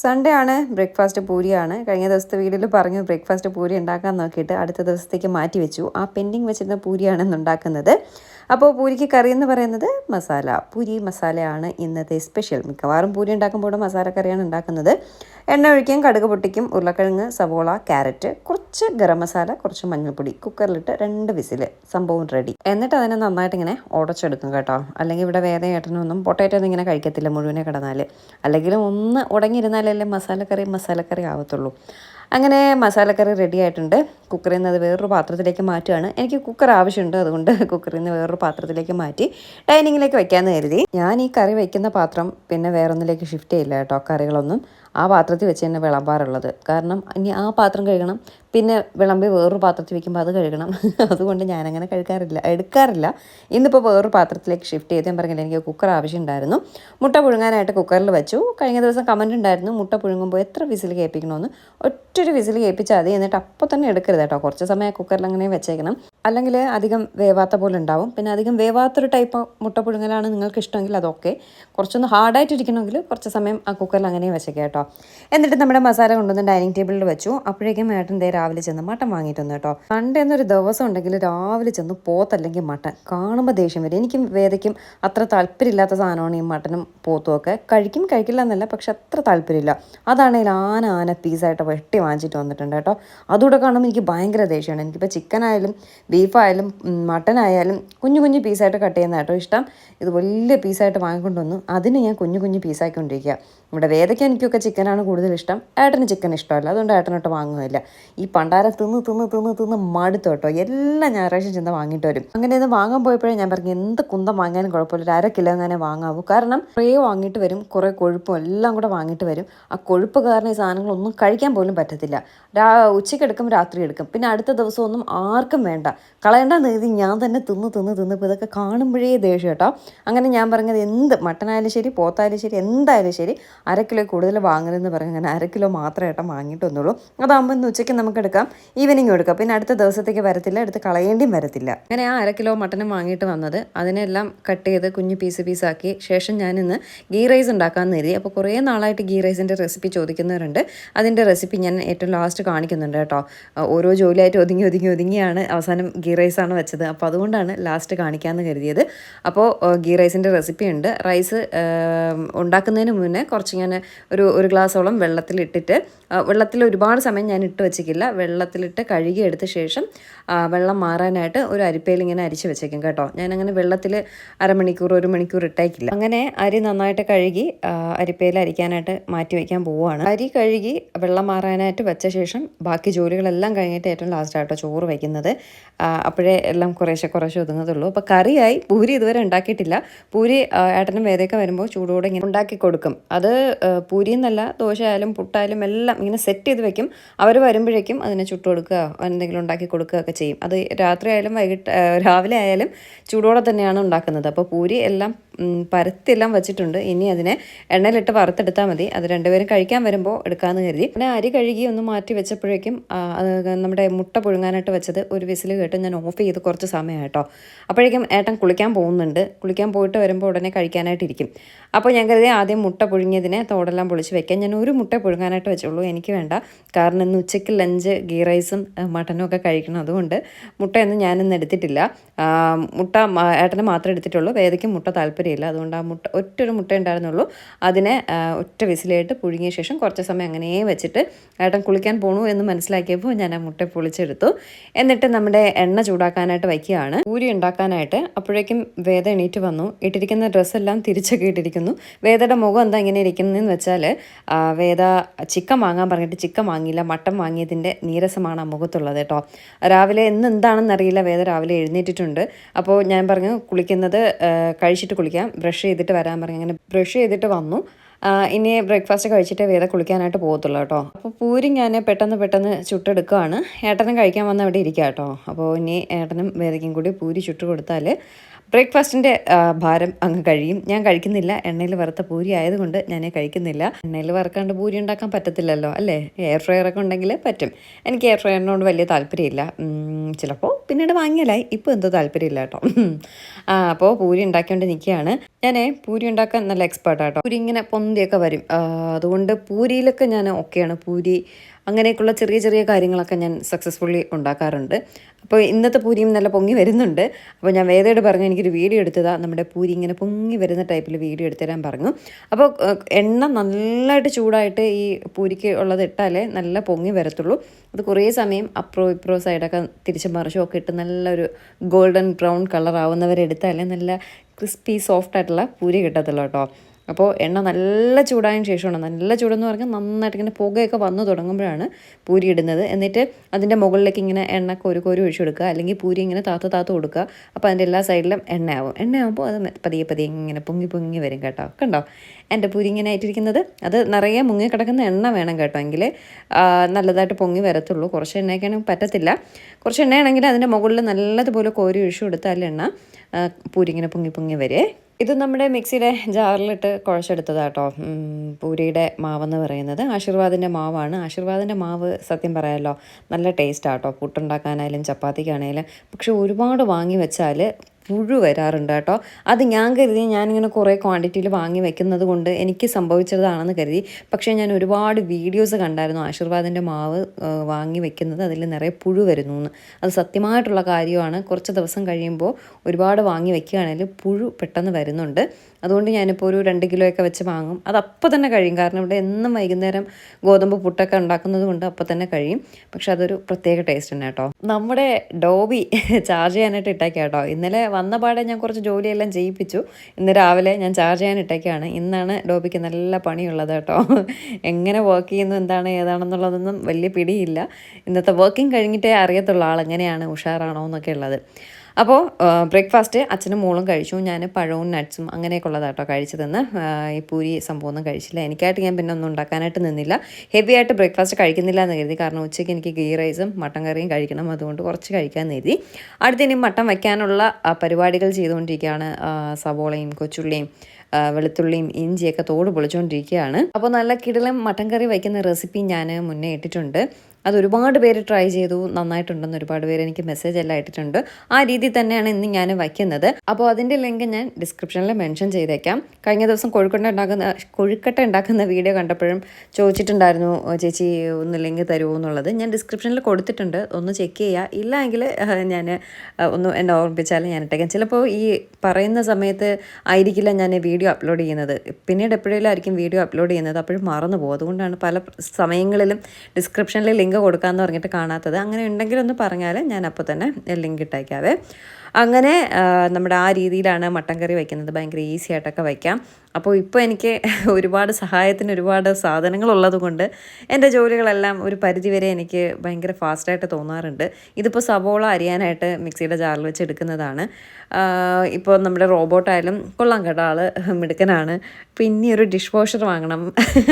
Sunday ആണ് breakfast പൂരിയാണ്. കഴിഞ്ഞ ദിവസത്തെ വീഡിയോയിൽ പറഞ്ഞു ബ്രേക്ക്ഫാസ്റ്റ് പൂരി ഉണ്ടാക്കാൻ നോക്കിയിട്ട് അടുത്ത ദിവസത്തേക്ക് മാറ്റി വെച്ചു. ആ പെൻഡിങ് വെച്ചിരുന്ന പൂരിയാണ് ഇന്ന് ഉണ്ടാക്കുന്നത് അപ്പോൾ പൂരിക്ക് കറി എന്ന് പറയുന്നത് മസാല. പൂരി മസാലയാണ് ഇന്നത്തെ സ്പെഷ്യൽ മിക്കവാറും പൂരി ഉണ്ടാക്കുമ്പോൾ മസാല കറിയാണ് ഉണ്ടാക്കുന്നത്. എണ്ണ ഒഴിക്കും കടുക് പൊട്ടിക്കും ഉരുളക്കിഴങ്ങ് സവോള ക്യാരറ്റ് കുറച്ച് ഗരം മസാല കുറച്ച് മഞ്ഞൾപ്പൊടി കുക്കറിലിട്ട് രണ്ട് വിസിൽ സംഭവം റെഡി എന്നിട്ട് അതിനെ നന്നായിട്ട് ഇങ്ങനെ ഉടച്ചെടുക്കും കേട്ടോ. അല്ലെങ്കിൽ ഇവിടെ വേറെ ഏട്ടനൊന്നും പൊട്ടേറ്റോ ഒന്നും ഇങ്ങനെ കഴിക്കത്തില്ല മുഴുവനെ കിടന്നാൽ അല്ലെങ്കിലും ഒന്ന് ഉടങ്ങിയിരുന്നാലല്ലേ മസാലക്കറി മസാലക്കറി ആവത്തുള്ളൂ. അങ്ങനെ മസാലക്കറി റെഡി ആയിട്ടുണ്ട്. കുക്കറിൽ നിന്ന് അത് വേറൊരു പാത്രത്തിലേക്ക് മാറ്റുകയാണ് എനിക്ക് കുക്കർ ആവശ്യമുണ്ട് അതുകൊണ്ട് കുക്കറിൽ നിന്ന് വേറൊരു പാത്രത്തിലേക്ക് മാറ്റി ഡൈനിങ്ങിലേക്ക് വെക്കാമെന്ന് കരുതി. ഞാൻ ഈ കറി വയ്ക്കുന്ന പാത്രം പിന്നെ വേറൊന്നിലേക്ക് ഷിഫ്റ്റ് ചെയ്യില്ല കേട്ടോ കറികളൊന്നും. ആ പാത്രത്തിൽ വെച്ച് തന്നെ വിളമ്പാറുള്ളത്. കാരണം ഇനി ആ പാത്രം കഴുകണം. പിന്നെ വിളമ്പി വേറൊരു പാത്രത്തിൽ വെക്കുമ്പോൾ അത് കഴുകണം. അതുകൊണ്ട് ഞാനങ്ങനെ കഴുകാറില്ല. എടുക്കാറില്ല. ഇന്നിപ്പോൾ വേറൊരു പാത്രത്തിലേക്ക് ഷിഫ്റ്റ് ചെയ്ത് ഞാൻ പറഞ്ഞില്ല എനിക്ക് കുക്കർ ആവശ്യമുണ്ടായിരുന്നു. മുട്ട പുഴുങ്ങാനായിട്ട് കുക്കറിൽ വെച്ചു. കഴിഞ്ഞ ദിവസം കമന്റ് ഉണ്ടായിരുന്നു മുട്ട പുഴുങ്ങുമ്പോൾ എത്ര വിസിൽ കേൾപ്പിക്കണമെന്ന് ഒറ്റൊരു വിസിൽ കേൾപ്പിച്ചാൽ മതി. എന്നിട്ട് അപ്പോൾ തന്നെ എടുക്കരുത് കേട്ടോ. കുറച്ച് സമയം കുക്കറിൽ അങ്ങനെ വെച്ചേക്കണം. അല്ലെങ്കിൽ അധികം വേവാത്ത പോലെ ഉണ്ടാവും. പിന്നെ അധികം വേവാത്തൊരു ടൈപ്പ് മുട്ട പുഴുങ്ങലാണ് നിങ്ങൾക്ക് ഇഷ്ടമെങ്കിൽ അതൊക്കെ കുറച്ചൊന്ന് ഹാർഡായിട്ട് ഇരിക്കണമെങ്കിൽ കുറച്ച് സമയം ആ കുക്കറിൽ അങ്ങനെ വെച്ചേക്കാം കേട്ടോ. എന്നിട്ട് നമ്മുടെ മസാല കൊണ്ടുവന്ന് ഡൈനിങ് ടേബിളിൽ വെച്ചു. അപ്പോഴേക്കും ഏട്ടൻ ദേ രാവിലെ ചെന്ന് മട്ടൻ വാങ്ങിയിട്ട് വന്നു കേട്ടോ. സൺഡേ എന്നൊരു ദിവസം ഉണ്ടെങ്കിൽ രാവിലെ ചെന്ന് പോത്തല്ലെങ്കിൽ മട്ടൻ. കാണുമ്പോൾ ദേഷ്യം വരും. എനിക്കും വേദയ്ക്കും അത്ര താല്പര്യമില്ലാത്ത സാധനമാണ് ഈ മട്ടനും പോത്തും ഒക്കെ. കഴിക്കും കഴിക്കില്ല എന്നല്ല പക്ഷെ അത്ര താല്പര്യമില്ല. അതാണെങ്കിൽ ആന ആന പീസായിട്ട് വെട്ടി വാങ്ങിച്ചിട്ട് വന്നിട്ടുണ്ട് കേട്ടോ. അതുകൂടെ കാണുമ്പോൾ എനിക്ക് ഭയങ്കര ദേഷ്യമാണ് എനിക്കിപ്പോൾ ചിക്കൻ ആയാലും ബീഫായാലും മട്ടൻ ആയാലും കുഞ്ഞു കുഞ്ഞു പീസായിട്ട് കട്ട് ചെയ്യുന്ന കേട്ടോ ഇഷ്ടം. ഇത് വലിയ പീസായിട്ട് വാങ്ങിക്കൊണ്ട് വന്നു. അതിന് ഞാൻ കുഞ്ഞു കുഞ്ഞു പീസാക്കിക്കൊണ്ടിരിക്കുക ഇവിടെ വേദയ്ക്ക് എനിക്കൊക്കെ ചിക്കനാണ് കൂടുതൽ ഇഷ്ടം. ഏട്ടന് ചിക്കൻ ഇഷ്ടമല്ല. അതുകൊണ്ട് ഏട്ടനോട്ട് വാങ്ങുന്നില്ല ഈ പണ്ടാരം തിന്ന് തിന്ന് തിന്ന് തിന്ന് മടുത്തു എല്ലാം എല്ലാ ഞായറാഴ്ച ചെന്ന് വാങ്ങിയിട്ട് വരും. അങ്ങനെ ഇത് വാങ്ങാൻ പോയപ്പോഴേ ഞാൻ പറഞ്ഞു എന്ത് കുന്തം വാങ്ങാനും കുഴപ്പമില്ല. ഒരു അര കിലോ അങ്ങനെ വാങ്ങാവൂ. കാരണം കുറേ വാങ്ങിയിട്ട് വരും. കുറേ കൊഴുപ്പും എല്ലാം കൂടെ വാങ്ങിയിട്ട് വരും. ആ കൊഴുപ്പ് കാരണം ഈ സാധനങ്ങളൊന്നും കഴിക്കാൻ പോലും പറ്റത്തില്ല. രാ ഉച്ചയ്ക്ക് എടുക്കും രാത്രി എടുക്കും. പിന്നെ അടുത്ത ദിവസം ഒന്നും ആർക്കും വേണ്ട. കളയേണ്ട കരുതി ഞാൻ തന്നെ തിന്ന് തിന്ന് തിന്ന് ഇപ്പോൾ ഇതൊക്കെ കാണുമ്പോഴേ ദേഷ്യം കേട്ടോ. അങ്ങനെ ഞാൻ പറഞ്ഞത് എന്ത് മട്ടനായാലും ശരി പോത്തായാലും ശരി എന്തായാലും ശരി അര കിലോ കൂടുതൽ വാങ്ങരുതെന്ന് പറഞ്ഞ് അങ്ങനെ അര കിലോ മാത്രമേ ഏട്ടാ വാങ്ങിയിട്ട് വന്നുള്ളൂ. അതാകുമ്പോൾ ഇന്ന് ഉച്ചയ്ക്ക് നമുക്ക് എടുക്കാം ഈവനിങ് എടുക്കാം. പിന്നെ അടുത്ത ദിവസത്തേക്ക് വരത്തില്ല എടുത്ത് കളയേണ്ടിയും വരത്തില്ല. അങ്ങനെ ആ അര കിലോ മട്ടനും വാങ്ങിയിട്ട് വന്നത് അതിനെല്ലാം കട്ട് ചെയ്ത് കുഞ്ഞ് പീസ് പീസാക്കി ശേഷം ഞാൻ ഇന്ന് ഗീ റൈസ് ഉണ്ടാക്കാമെന്ന് കരുതി. അപ്പോൾ കുറേ നാളായിട്ട് ഗീ റൈസിന്റെ റെസിപ്പി ചോദിക്കുന്നവരുണ്ട്. അതിന്റെ റെസിപ്പി ഞാൻ ഏറ്റവും ലാസ്റ്റ് കാണിക്കുന്നുണ്ട് കേട്ടോ. ഓരോ ജോലിയായിട്ട് ഒതുങ്ങി ഒതുങ്ങി ഒതുങ്ങിയാണ് അവസാനം ഗീ റൈസാണ് വെച്ചത്. അപ്പോൾ അതുകൊണ്ടാണ് ലാസ്റ്റ് കാണിക്കാമെന്ന് കരുതിയത്. അപ്പോൾ ഗീ റൈസിന്റെ റെസിപ്പി ഉണ്ട്. റൈസ് ഉണ്ടാക്കുന്നതിന് മുന്നേ കുറച്ച് ഞാൻ ഒരു ഒരു ഗ്ലാസോളം വെള്ളത്തിലിട്ടിട്ട് വെള്ളത്തിൽ ഒരുപാട് സമയം ഞാൻ ഇട്ട് വെച്ചിട്ടില്ല വെള്ളത്തിലിട്ട് കഴുകി എടുത്ത ശേഷം വെള്ളം മാറാനായിട്ട് ഒരു അരിപ്പയിൽ ഇങ്ങനെ അരിച്ച് വെച്ചേക്കും കേട്ടോ. ഞാൻ അങ്ങനെ വെള്ളത്തിൽ അരമണിക്കൂർ ഒരു മണിക്കൂർ ഇട്ടേക്കില്ല. അങ്ങനെ അരി നന്നായിട്ട് കഴുകി അരിപ്പയിൽ അരിക്കാനായിട്ട് മാറ്റി വയ്ക്കാൻ പോവുകയാണ്. അരി കഴുകി വെള്ളം മാറാനായിട്ട് വെച്ച ശേഷം ബാക്കി ജോലികളെല്ലാം കഴിഞ്ഞിട്ട് ഏറ്റവും ലാസ്റ്റ് ആട്ടോ ചോറ് വയ്ക്കുന്നത് അപ്പോഴേ എല്ലാം കുറേശ്ശെ കുറേശ്ശെ ഒതുങ്ങത്തുള്ളൂ അപ്പോൾ കറിയായി പൂരി ഇതുവരെ ഉണ്ടാക്കിയിട്ടില്ല. പൂരി ഏട്ടനും വേദയൊക്കെ വരുമ്പോൾ ചൂടോടെ ഇങ്ങനെ ഉണ്ടാക്കി കൊടുക്കും. അത് പൂരി എന്നല്ല ദോശ ആയാലും പുട്ടായാലും എല്ലാം ഇങ്ങനെ സെറ്റ് ചെയ്ത് വെക്കും. അവർ വരുമ്പോഴേക്കും അതിനെ ചുട്ടു കൊടുക്കുക എന്തെങ്കിലും ഉണ്ടാക്കി കൊടുക്കുക ഒക്കെ ചെയ്യും. അത് രാത്രി ആയാലും വൈകിട്ട് രാവിലെ ആയാലും ചൂടോടെ തന്നെയാണ് ഉണ്ടാക്കുന്നത്. അപ്പോൾ പൂരി എല്ലാം പരത്തിയെല്ലാം വെച്ചിട്ടുണ്ട്. ഇനി അതിനെ എണ്ണയിലിട്ട് വറുത്തെടുത്താൽ മതി. അത് രണ്ടുപേരും കഴിക്കാൻ വരുമ്പോൾ എടുക്കാമെന്ന് കരുതി. പിന്നെ അരി കഴുകി ഒന്ന് മാറ്റി വെച്ചപ്പോഴേക്കും നമ്മുടെ മുട്ട പുഴുങ്ങാനായിട്ട് വെച്ചത് ഒരു വിസിൽ കേട്ട് ഞാൻ ഓഫ് ചെയ്ത് കുറച്ച് സമയം കേട്ടോ അപ്പോഴേക്കും ഏട്ടൻ കുളിക്കാൻ പോകുന്നുണ്ട്. കുളിക്കാൻ പോയിട്ട് വരുമ്പോൾ ഉടനെ കഴിക്കാനായിട്ടിരിക്കും അപ്പോൾ ഞാൻ കരുതി ആദ്യം മുട്ട പുഴുങ്ങിയതിനെ തോടെല്ലാം പൊളിച്ച് വെക്കാം ഞാൻ ഒരു മുട്ട പുഴുങ്ങാനായിട്ട് വെച്ചുള്ളൂ. എനിക്ക് വേണ്ട. കാരണം ഇന്ന് ഉച്ചയ്ക്ക് ലഞ്ച് ഗീ റൈസും മട്ടനും ഒക്കെ കഴിക്കണം. അതുകൊണ്ട് മുട്ടയൊന്നും ഞാനിന്ന് എടുത്തിട്ടില്ല. മുട്ട ഏട്ടനെ മാത്രമേ എടുത്തിട്ടുള്ളൂ. വേദയ്ക്കും മുട്ട താല്പര്യമില്ല അതുകൊണ്ട് ആ മുട്ട ഒറ്റൊരു മുട്ട ഉണ്ടായിരുന്നുള്ളൂ. അതിനെ ഒറ്റ വിസിലായിട്ട് പുഴുങ്ങിയ ശേഷം കുറച്ച് സമയം അങ്ങനെ വെച്ചിട്ട് ഏട്ടൻ കുളിക്കാൻ പോണു എന്ന് മനസ്സിലാക്കിയപ്പോൾ ഞാൻ ആ മുട്ട പൊളിച്ചെടുത്തു. എന്നിട്ട് നമ്മുടെ എണ്ണ ചൂടാക്കാനായിട്ട് വയ്ക്കുകയാണ്. പൂരി ഉണ്ടാക്കാനായിട്ട് അപ്പോഴേക്കും വേദ എണീറ്റ് വന്നു. ഇട്ടിരിക്കുന്ന ഡ്രസ്സെല്ലാം തിരിച്ചൊക്കെ ഇട്ടിരിക്കുന്നു. വേദയുടെ മുഖം എന്താ ഇങ്ങനെ ഇരിക്കുന്നതെന്ന് വെച്ചാൽ വേദ ചിക്കൻ വാങ്ങാൻ പറഞ്ഞിട്ട് ചിക്കൻ വാങ്ങിയില്ല മട്ടൻ വാങ്ങിയതിന്റെ നീരസമാണ് ആ മുഖത്തുള്ളത് കേട്ടോ. രാവിലെ ഇന്ന് എന്താണെന്നറിയില്ല. വേദ രാവിലെ എഴുന്നേറ്റിട്ടുണ്ട്. അപ്പോൾ ഞാൻ പറഞ്ഞു കുളിക്കുന്നത് കഴിച്ചിട്ട് കുളിക്കാം. ബ്രഷ് ചെയ്തിട്ട് വരാൻ പറഞ്ഞു അങ്ങനെ ബ്രഷ് ചെയ്തിട്ട് വന്നു. ഇനി ബ്രേക്ക്ഫാസ്റ്റ് കഴിച്ചിട്ട് വേദ കുളിക്കാനായിട്ട് പോകത്തുള്ളൂ കേട്ടോ. അപ്പോൾ പൂരി ഞാൻ പെട്ടെന്ന് പെട്ടെന്ന് ചുട്ടെടുക്കുകയാണ് ഏട്ടനും കഴിക്കാൻ വന്ന അവിടെ ഇരിക്കുക കേട്ടോ. അപ്പോൾ ഇനി ഏട്ടനും വേദയ്ക്കും കൂടി പൂരി ചുട്ട് കൊടുത്താൽ ബ്രേക്ക്ഫാസ്റ്റിന്റെ ഭാരം അങ്ങ് കഴിയും. ഞാൻ കഴിക്കുന്നില്ല. എണ്ണയിൽ വറുത്ത പൂരി ആയതുകൊണ്ട് ഞാൻ കഴിക്കുന്നില്ല. എണ്ണയിൽ വറുക്കാണ്ട് പൂരി ഉണ്ടാക്കാൻ പറ്റത്തില്ലല്ലോ അല്ലേ? എയർ ഫ്രയറൊക്കെ ഉണ്ടെങ്കിൽ പറ്റും. എനിക്ക് എയർ ഫ്രയറിനോട് വലിയ താല്പര്യമില്ല. ചിലപ്പോൾ പിന്നീട് വാങ്ങിയാലായി. ഇപ്പോൾ എന്തോ താല്പര്യമില്ല കേട്ടോ. അപ്പോൾ പൂരി ഉണ്ടാക്കിക്കൊണ്ട് നിൽക്കുകയാണ് ഞാൻ പൂരി ഉണ്ടാക്കാൻ നല്ല എക്സ്പേർട്ടാട്ടോ പൂരി ഇങ്ങനെ പൊന്തിയൊക്കെ വരും. അതുകൊണ്ട് പൂരിയിലൊക്കെ ഞാൻ ഓക്കെയാണ് പൂരി അങ്ങനെയൊക്കെയുള്ള ചെറിയ ചെറിയ കാര്യങ്ങളൊക്കെ ഞാൻ സക്സസ്ഫുള്ളി ഉണ്ടാക്കാറുണ്ട്. അപ്പോൾ ഇന്നത്തെ പൂരിയും നല്ല പൊങ്ങി വരുന്നുണ്ട്. അപ്പോൾ ഞാൻ വേദയോട് പറഞ്ഞു എനിക്കൊരു വീഡിയോ എടുത്തതാ. നമ്മുടെ പൂരി ഇങ്ങനെ പൊങ്ങി വരുന്ന ടൈപ്പിൽ വീഡിയോ എടുത്തു തരാൻ പറഞ്ഞു. അപ്പോൾ എണ്ണ നല്ലതായിട്ട് ചൂടായിട്ട് ഈ പൂരിക്ക് ഉള്ളത് ഇട്ടാലേ നല്ല പൊങ്ങി വരത്തുള്ളൂ. അത് കുറേ സമയം അപ്രോ ഇപ്രോ സൈഡൊക്കെ തിരിച്ച് മറിച്ചും ഒക്കെ ഇട്ട് നല്ലൊരു ഗോൾഡൻ ബ്രൗൺ കളർ ആവുന്നവരെ നല്ല ക്രിസ്പി സോഫ്റ്റ് ആയിട്ടുള്ള പൂരി കിട്ടത്തുള്ളൂ കേട്ടോ. അപ്പോൾ എണ്ണ നല്ല ചൂടായതിന് ശേഷമാണ്. നല്ല ചൂടെന്ന് പറഞ്ഞാൽ നന്നായിട്ട് ഇങ്ങനെ പുകയൊക്കെ വന്നു തുടങ്ങുമ്പോഴാണ് പൂരി ഇടുന്നത്. എന്നിട്ട് അതിന്റെ മുകളിലേക്ക് ഇങ്ങനെ എണ്ണ കോരി കോരി ഒഴിച്ചു കൊടുക്കുക. അല്ലെങ്കിൽ പൂരി ഇങ്ങനെ താത്ത് താത്ത് കൊടുക്കുക. അപ്പോൾ അതിന്റെ എല്ലാ സൈഡിലും എണ്ണയാവും. എണ്ണയാകുമ്പോൾ അത് പതിയെ പതിയെ ഇങ്ങനെ പൊങ്ങി പൊങ്ങി വരും കേട്ടോ. കണ്ടോ? എന്റെ പൂരി ഇങ്ങനെ ആയിട്ടിരിക്കുന്നത്. അത് നിറയെ മുങ്ങി കിടക്കുന്ന എണ്ണ വേണം കേട്ടോ എങ്കിൽ. നല്ലതായിട്ട് പൊങ്ങി വരത്തുള്ളൂ. കുറച്ച് എണ്ണയൊക്കെയാണെങ്കിൽ പറ്റത്തില്ല. കുറച്ച് എണ്ണയാണെങ്കിൽ അതിന്റെ മുകളിൽ നല്ലതുപോലെ കോരി ഒഴിച്ചു കൊടുത്താൽ എണ്ണ പൂരി ഇങ്ങനെ പൊങ്ങി പൊങ്ങി വരേ ഇത് നമ്മുടെ മിക്സിയുടെ ജാറിലിട്ട് കുഴച്ചെടുത്തതാട്ടോ. പൂരിയുടെ മാവെന്ന് പറയുന്നത്. ആശീർവാദിന്റെ മാവാണ്. ആശീർവാദിന്റെ മാവ് സത്യം പറയാമല്ലോ നല്ല ടേസ്റ്റ് ആട്ടോ. പുട്ടുണ്ടാക്കാനായാലും ചപ്പാത്തിക്കാണേലും. പക്ഷെ ഒരുപാട് വാങ്ങി വെച്ചാൽ പുഴു വരാറുണ്ട് കേട്ടോ. അത് ഞാൻ കരുതി ഞാനിങ്ങനെ കുറേ ക്വാണ്ടിറ്റിയിൽ വാങ്ങി വെക്കുന്നത് കൊണ്ട് എനിക്ക് സംഭവിച്ചതാണെന്ന് കരുതി. പക്ഷേ ഞാൻ ഒരുപാട് വീഡിയോസ് കണ്ടായിരുന്നു. ആശീർവാദിന്റെ മാവ് വാങ്ങി വെക്കുന്നത്. അതിൽ നിറയെ പുഴു വരുന്നു എന്ന് അത് സത്യമായിട്ടുള്ള കാര്യമാണ്. കുറച്ച് ദിവസം കഴിയുമ്പോൾ ഒരുപാട് വാങ്ങി വെക്കുകയാണെങ്കിൽ പുഴു പെട്ടെന്ന് വരുന്നുണ്ട്. അതുകൊണ്ട് ഞാനിപ്പോൾ ഒരു രണ്ട് കിലോ ഒക്കെ വെച്ച് വാങ്ങും. അത് അപ്പോൾ തന്നെ കഴിയും. കാരണം ഇവിടെ എന്നും വൈകുന്നേരം ഗോതമ്പ് പുട്ടൊക്കെ ഉണ്ടാക്കുന്നത് കൊണ്ട് അപ്പോൾ തന്നെ കഴിയും. പക്ഷെ അതൊരു പ്രത്യേക ടേസ്റ്റ് തന്നെ കേട്ടോ. നമ്മുടെ ഡോബി ചാർജ് ചെയ്യാനായിട്ട് ഇട്ടേക്കാം കേട്ടോ. ഇന്നലെ വന്ന പാടെ ഞാൻ കുറച്ച് ജോലിയെല്ലാം ചെയ്യിപ്പിച്ചു. ഇന്ന് രാവിലെ ഞാൻ ചാർജ് ചെയ്യാൻ ഇട്ടേക്കാണ്. ഇന്നാണ് ഡോബിക്ക് നല്ല പണിയുള്ളത് കേട്ടോ. എങ്ങനെ വർക്ക് ചെയ്യുന്നു എന്താണ് ഏതാണെന്നുള്ളതൊന്നും വലിയ പിടിയില്ല. ഇന്നത്തെ വർക്കിംഗ് കഴിഞ്ഞിട്ടേ അറിയത്തുള്ളൂ ആൾ എങ്ങനെയാണ് ഉഷാറാണോ എന്നൊക്കെ ഉള്ളത്. അപ്പോൾ ബ്രേക്ക്ഫാസ്റ്റ് അച്ഛനും മോളും കഴിച്ചു. ഞാൻ പഴവും നട്ട്സും അങ്ങനെയൊക്കെ ഉള്ളതാണ് കേട്ടോ കഴിച്ചതെന്ന് ഈ പൂരി സംഭവമൊന്നും കഴിച്ചില്ല. എനിക്കായിട്ട് ഞാൻ പിന്നെ ഒന്നും ഉണ്ടാക്കാനായിട്ട് നിന്നില്ല. ഹെവി ആയിട്ട് ബ്രേക്ക്ഫാസ്റ്റ് കഴിക്കുന്നില്ല എന്ന് കരുതി. കാരണം ഉച്ചയ്ക്ക് എനിക്ക് ഗീ റൈസും മട്ടൻ കറിയും കഴിക്കണം. അതുകൊണ്ട് കുറച്ച് കഴിക്കാൻ കരുതി. അടുത്തിനി മട്ടൻ വയ്ക്കാനുള്ള പരിപാടികൾ ചെയ്തുകൊണ്ടിരിക്കുകയാണ്. സവോളയും കൊച്ചുള്ളിയും വെളുത്തുള്ളിയും ഇഞ്ചിയൊക്കെ തോട് പൊളിച്ചുകൊണ്ടിരിക്കുകയാണ് അപ്പോൾ നല്ല കിടലം മട്ടൻ കറി വയ്ക്കുന്ന റെസിപ്പി ഞാൻ മുന്നേ ഇട്ടിട്ടുണ്ട്. അത് ഒരുപാട് പേര് ട്രൈ ചെയ്തു. നന്നായിട്ടുണ്ടെന്ന് ഒരുപാട് പേര് എനിക്ക് മെസ്സേജ് എല്ലാം ഇട്ടിട്ടുണ്ട്. ആ രീതിയിൽ തന്നെയാണ് ഇന്ന് ഞാൻ വയ്ക്കുന്നത്. അപ്പോൾ അതിന്റെ ലിങ്ക് ഞാൻ ഡിസ്ക്രിപ്ഷനിൽ മെൻഷൻ ചെയ്തേക്കാം. കഴിഞ്ഞ ദിവസം കൊഴുക്കട്ട ഉണ്ടാക്കുന്ന കൊഴുക്കട്ട ഉണ്ടാക്കുന്ന വീഡിയോ കണ്ടപ്പോഴും ചോദിച്ചിട്ടുണ്ടായിരുന്നു ചേച്ചി ഒന്ന് ലിങ്ക് തരുമോ എന്നുള്ളത്. ഞാൻ ഡിസ്ക്രിപ്ഷനിൽ കൊടുത്തിട്ടുണ്ട്. ഒന്ന് ചെക്ക് ചെയ്യുക ഇല്ലെങ്കിൽ ഞാൻ ഒന്ന് എന്നെ ഓർമ്മിപ്പിച്ചാൽ ഞാൻ ഇട്ടേക്കാം. ചിലപ്പോൾ ഈ പറയുന്ന സമയത്ത് ആയിരിക്കില്ല ഞാൻ വീഡിയോ അപ്ലോഡ് ചെയ്യുന്നത്. പിന്നീട് എപ്പോഴേലും ആയിരിക്കും വീഡിയോ അപ്ലോഡ് ചെയ്യുന്നത്. അപ്പോഴും മറന്നു പോകും. അതുകൊണ്ടാണ് പല സമയങ്ങളിലും ഡിസ്ക്രിപ്ഷനിൽ ലിങ്ക് കൊടുക്കാമെന്ന് പറഞ്ഞിട്ട് കാണാത്തത്. അങ്ങനെ ഉണ്ടെങ്കിലൊന്ന് പറഞ്ഞാൽ ഞാൻ അപ്പോൾ തന്നെ ലിങ്ക് ഇട്ടേക്കാവേ. അങ്ങനെ നമ്മുടെ ആ രീതിയിലാണ് മട്ടൻ കറി വയ്ക്കുന്നത് ഭയങ്കര ഈസി ആയിട്ടൊക്കെ വയ്ക്കാം അപ്പോൾ ഇപ്പോൾ എനിക്ക് ഒരുപാട് സഹായത്തിന് ഒരുപാട് സാധനങ്ങളുള്ളത് കൊണ്ട് എന്റെ ജോലികളെല്ലാം ഒരു പരിധിവരെ എനിക്ക് ഭയങ്കര ഫാസ്റ്റായിട്ട് തോന്നാറുണ്ട്. ഇതിപ്പോൾ സവോള അരിയാനായിട്ട് മിക്സിയുടെ ജാറിൽ വെച്ച് എടുക്കുന്നതാണ്. ഇപ്പോൾ നമ്മുടെ റോബോട്ടായാലും കൊള്ളാം കേട്ടോ. ആൾ മിടുക്കനാണ്. പിന്നെ ഒരു ഡിഷ് വാഷർ വാങ്ങണം.